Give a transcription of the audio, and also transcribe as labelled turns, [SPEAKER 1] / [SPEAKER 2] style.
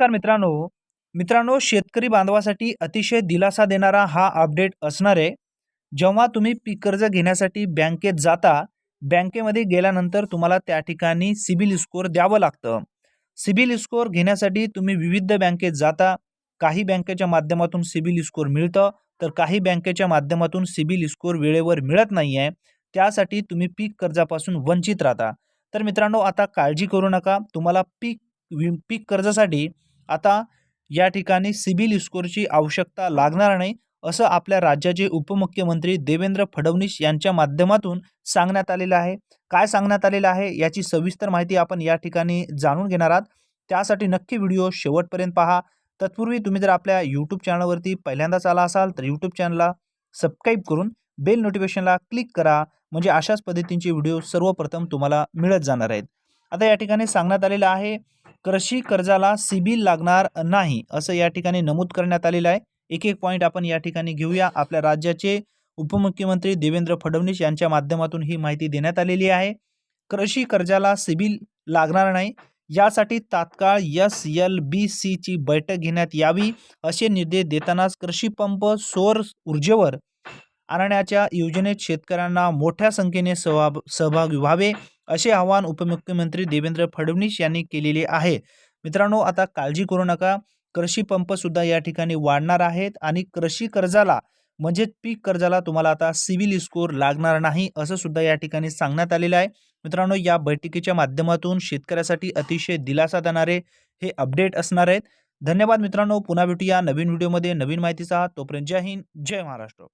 [SPEAKER 1] नमस्कार मित्रांनो. मित्रांनो शेतकरी बांधवासाठी अतिशय दिलासा देणारा हा अपडेट असणार आहे. जेव्हा तुम्ही पीक कर्ज घेण्यासाठी बँकेत जाता बँकेमध्ये गेल्यानंतर तुम्हाला त्या ठिकाणी सिबिल स्कोअर द्यावं लागतं. सिबिल स्कोअर घेण्यासाठी तुम्ही विविध बँकेत जाता. काही बँकेच्या माध्यमातून सिबिल स्कोअर मिळतं तर काही बँकेच्या माध्यमातून सिबिल स्कोअर वेळेवर मिळत नाही आहे त्यासाठी तुम्ही पीक कर्जापासून वंचित राहता. तर मित्रांनो आता काळजी करू नका. तुम्हाला पीक वि पीक कर्जासाठी आता या ठिकाणी सिबिल स्कोअरची आवश्यकता लागणार नाही असं आपल्या राज्याचे उपमुख्यमंत्री देवेंद्र फडणवीस यांच्या माध्यमातून सांगण्यात आलेलं आहे. काय सांगण्यात आलेलं आहे याची सविस्तर माहिती आपण या ठिकाणी जाणून घेणार आहात. त्यासाठी नक्की व्हिडिओ शेवटपर्यंत पहा. तत्पूर्वी तुम्ही जर आपल्या यूट्यूब चॅनलवरती पहिल्यांदाच आला असाल तर यूट्यूब चॅनलला सबस्क्राईब करून बेल नोटिफिकेशनला क्लिक करा. म्हणजे अशाच पद्धतींचे व्हिडिओ सर्वप्रथम तुम्हाला मिळत जाणार आहेत. आता या ठिकाणी सांगण्यात आलेलं आहे कृषी कर्जाला सिबिल लागणार नाही असं या ठिकाणी नमूद करण्यात आलेलं आहे. एक एक पॉईंट आपण या ठिकाणी घेऊया. आपल्या राज्याचे उपमुख्यमंत्री देवेंद्र फडणवीस यांच्या माध्यमातून ही माहिती देण्यात आलेली आहे. कृषी कर्जाला सिबिल लागणार नाही यासाठी तात्काळ एस एल बी सीची बैठक घेण्यात यावी असे निर्देश देतानाच कृषी पंप सौर ऊर्जेवर आणण्याच्या योजनेत शेतकऱ्यांना मोठ्या संख्येने सहभाग सहभागी व्हावे. असे आवाहन उपमुख्यमंत्री देवेंद्र फडणवीस यांनी केलेले आहे. मित्रांनो आता काळजी करू नका. कृषी पंपसुद्धा या ठिकाणी वाढणार आहेत आणि कृषी कर्जाला म्हणजे पीक कर्जाला तुम्हाला आता सिव्हिल स्कोर लागणार नाही असं सुद्धा या ठिकाणी सांगण्यात आलेलं आहे. मित्रांनो या बैठकीच्या माध्यमातून शेतकऱ्यासाठी अतिशय दिलासा देणारे हे अपडेट असणार आहेत. धन्यवाद मित्रांनो. पुन्हा भेटूया नवीन व्हिडिओमध्ये. नवीन माहितीचा तोपर्यंत जय हिंद. जय महाराष्ट्र.